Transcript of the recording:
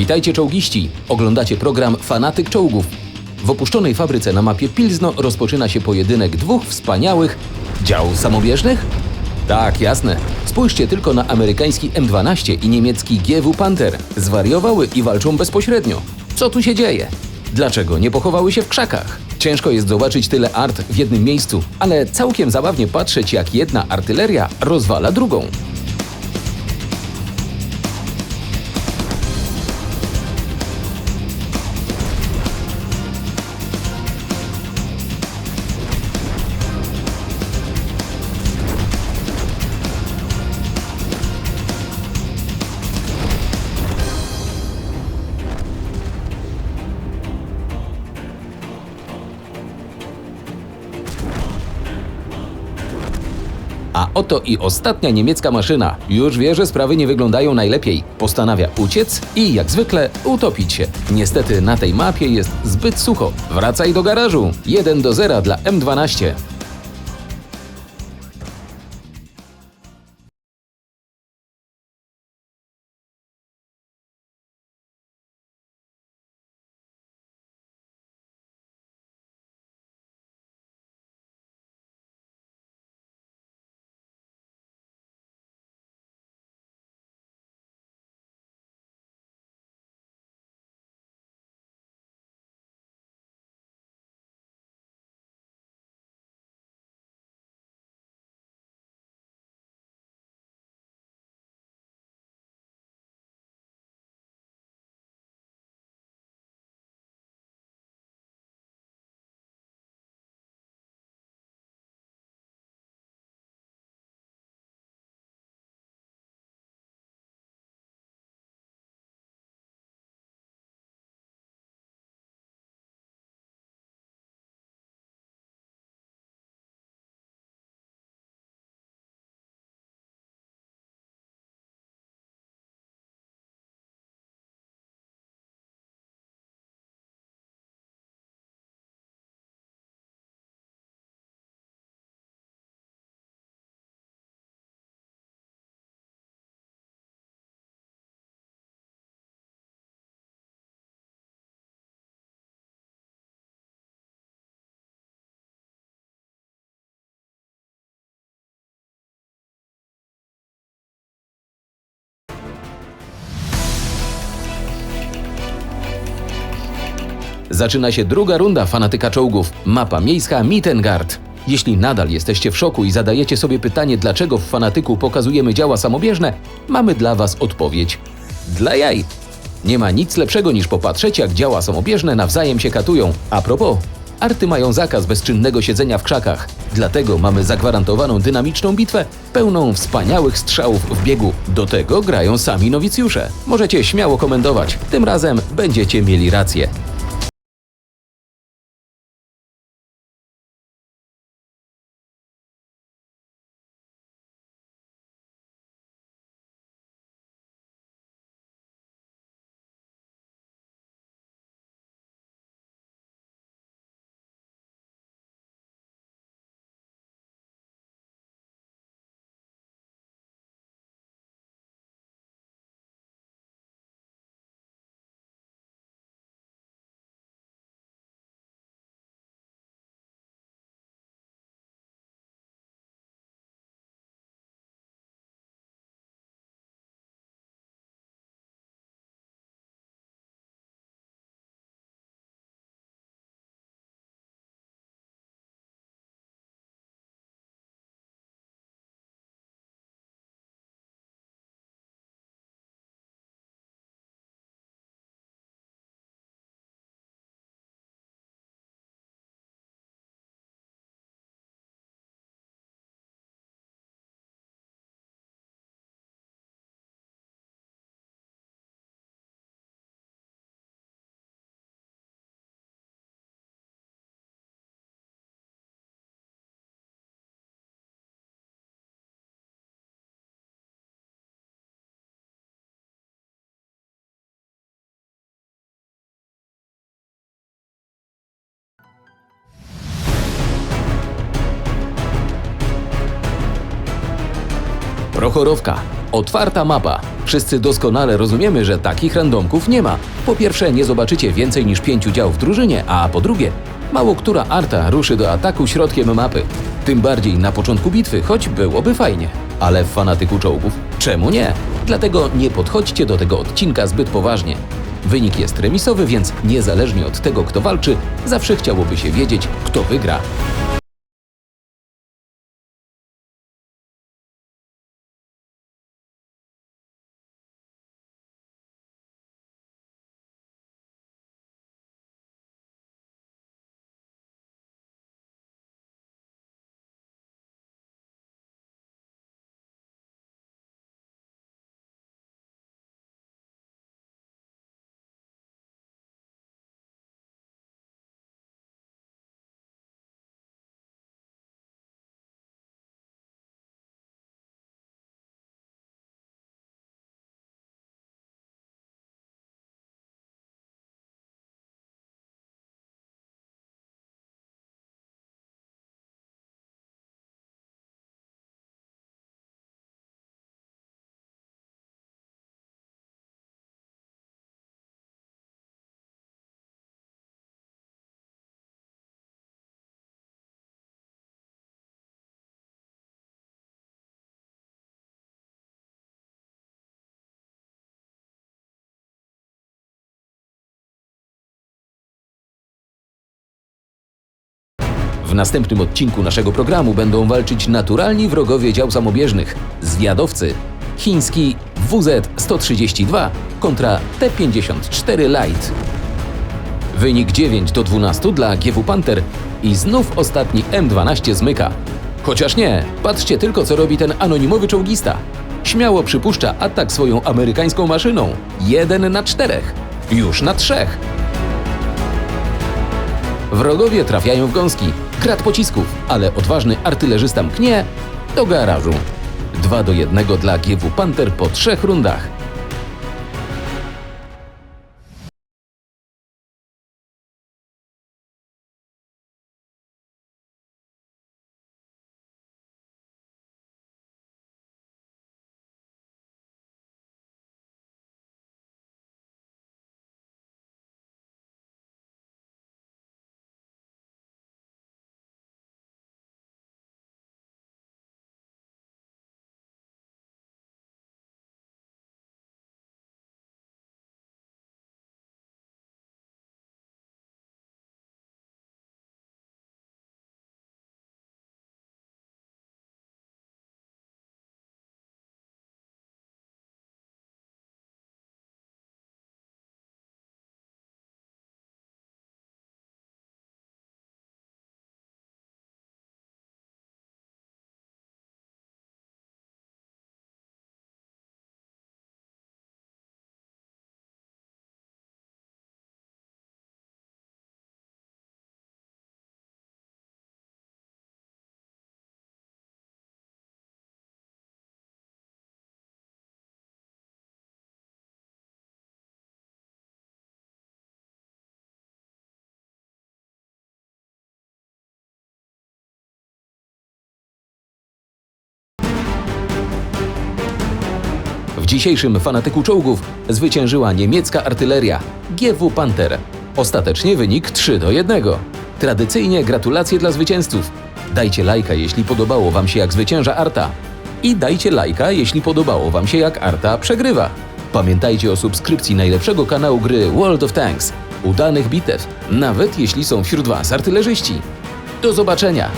Witajcie czołgiści! Oglądacie program Fanatyk Czołgów. W opuszczonej fabryce na mapie Pilzno rozpoczyna się pojedynek dwóch wspaniałych dział samobieżnych? Tak, jasne. Spójrzcie tylko na amerykański M12 i niemiecki GW Panther. Zwariowały i walczą bezpośrednio. Co tu się dzieje? Dlaczego nie pochowały się w krzakach? Ciężko jest zobaczyć tyle art w jednym miejscu, ale całkiem zabawnie patrzeć, jak jedna artyleria rozwala drugą. Oto i ostatnia niemiecka maszyna. Już wie, że sprawy nie wyglądają najlepiej. Postanawia uciec i jak zwykle utopić się. Niestety na tej mapie jest zbyt sucho. Wracaj do garażu. 1 do 0 dla M12. Zaczyna się druga runda fanatyka czołgów. Mapa miejska Mittengard. Jeśli nadal jesteście w szoku i zadajecie sobie pytanie, dlaczego w fanatyku pokazujemy działa samobieżne, mamy dla Was odpowiedź. Dla jaj. Nie ma nic lepszego niż popatrzeć, jak działa samobieżne nawzajem się katują. A propos, arty mają zakaz bezczynnego siedzenia w krzakach. Dlatego mamy zagwarantowaną dynamiczną bitwę, pełną wspaniałych strzałów w biegu. Do tego grają sami nowicjusze. Możecie śmiało komentować. Tym razem będziecie mieli rację. Prochorowka. Otwarta mapa. Wszyscy doskonale rozumiemy, że takich randomków nie ma. Po pierwsze, nie zobaczycie więcej niż pięciu dział w drużynie, a po drugie, mało która arta ruszy do ataku środkiem mapy. Tym bardziej na początku bitwy, choć byłoby fajnie. Ale w fanatyku czołgów czemu nie? Dlatego nie podchodźcie do tego odcinka zbyt poważnie. Wynik jest remisowy, więc niezależnie od tego, kto walczy, zawsze chciałoby się wiedzieć, kto wygra. W następnym odcinku naszego programu będą walczyć naturalni wrogowie dział samobieżnych, zwiadowcy, chiński WZ-132 kontra T-54 Light. Wynik 9 do 12 dla GW Panther i znów ostatni M12 zmyka. Chociaż nie, patrzcie tylko co robi ten anonimowy czołgista. Śmiało przypuszcza atak swoją amerykańską maszyną. Jeden na czterech. Już na trzech. Wrogowie trafiają w gąski, krat pocisków, ale odważny artylerzysta mknie do garażu. 2 do 1 dla GW Panther po trzech rundach. Dzisiejszym fanatyku czołgów zwyciężyła niemiecka artyleria GW Panther. Ostatecznie wynik 3 do 1. Tradycyjnie gratulacje dla zwycięzców. Dajcie lajka, jeśli podobało Wam się jak zwycięża Arta. I dajcie lajka, jeśli podobało Wam się jak Arta przegrywa. Pamiętajcie o subskrypcji najlepszego kanału gry World of Tanks. Udanych bitew, nawet jeśli są wśród Was artylerzyści. Do zobaczenia!